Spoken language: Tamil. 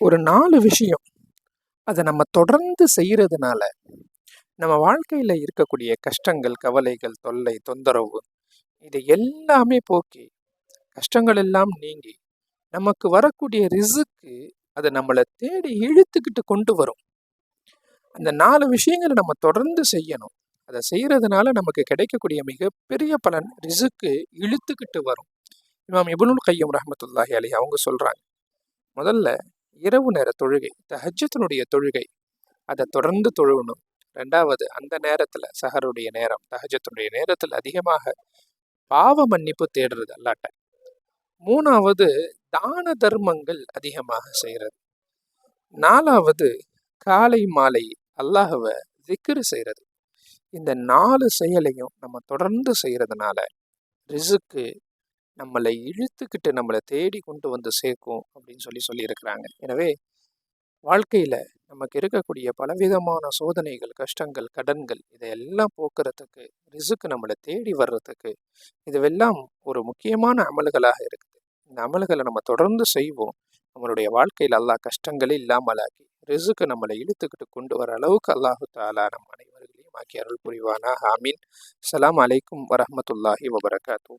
ஒரு நாலு விஷயம். அதை நம்ம தொடர்ந்து செய்கிறதுனால நம்ம வாழ்க்கையில் இருக்கக்கூடிய கஷ்டங்கள் கவலைகள் தொல்லை தொந்தரவு இது எல்லாமே போக்கி கஷ்டங்கள் எல்லாம் நீங்கி நமக்கு வரக்கூடிய ரிசுக்கு அதை நம்மளை தேடி இழுத்துக்கிட்டு கொண்டு வரும். அந்த நாலு விஷயங்களை நம்ம தொடர்ந்து செய்யணும். அதை செய்கிறதுனால நமக்கு கிடைக்கக்கூடிய மிகப்பெரிய பலன் ரிசுக்கு இழுத்துக்கிட்டு வரும். இமாம் இபுனுல் கையம் ரஹமத்துல்லாஹி அலி அவங்க சொல்கிறாங்க முதல்ல இரவு நேர தொழுகை தஹஜத்தினுடைய தொழுகை அதை தொடர்ந்து தொழுகணும் ரெண்டாவது அந்த நேரத்தில் சஹருடைய நேரம் தஹஜத்தினுடைய நேரத்தில் அதிகமாக பாவ மன்னிப்பு தேடுறது அல்லாட்ட. மூணாவது தான தர்மங்கள் அதிகமாக செய்கிறது நாலாவது காலை மாலை அல்லாஹவை திக்ரு செய்கிறது இந்த நாலு செயலையும் நம்ம தொடர்ந்து செய்கிறதுனால ரிசுக்கு நம்மளை இழுத்துக்கிட்டு நம்மளை தேடி கொண்டு வந்து சேர்க்கும் அப்படின்னு சொல்லி சொல்லியிருக்கிறாங்க. எனவே வாழ்க்கையில் நமக்கு இருக்கக்கூடிய பலவிதமான சோதனைகள் கஷ்டங்கள் கடன்கள் இதையெல்லாம் போக்குறதுக்கு ரிசுக்கு நம்மளை தேடி வர்றதுக்கு இதுவெல்லாம் ஒரு முக்கியமான அமல்களாக இருக்குது. இந்த அமல்களை நம்ம தொடர்ந்து செய்வோம். நம்மளுடைய வாழ்க்கையில் அல்லாஹ் கஷ்டங்களே இல்லாமலாக்கி ரிசுக்கு நம்மளை இழுத்துக்கிட்டு கொண்டு வர அளவுக்கு அல்லாஹு தாலா நம் அனைவர்களையும் ஆக்கி அருள் புரிவானா ஹாமீன் அலாம் அலைக்கும் வரமத்துல்லாஹி வபரகாத்தூ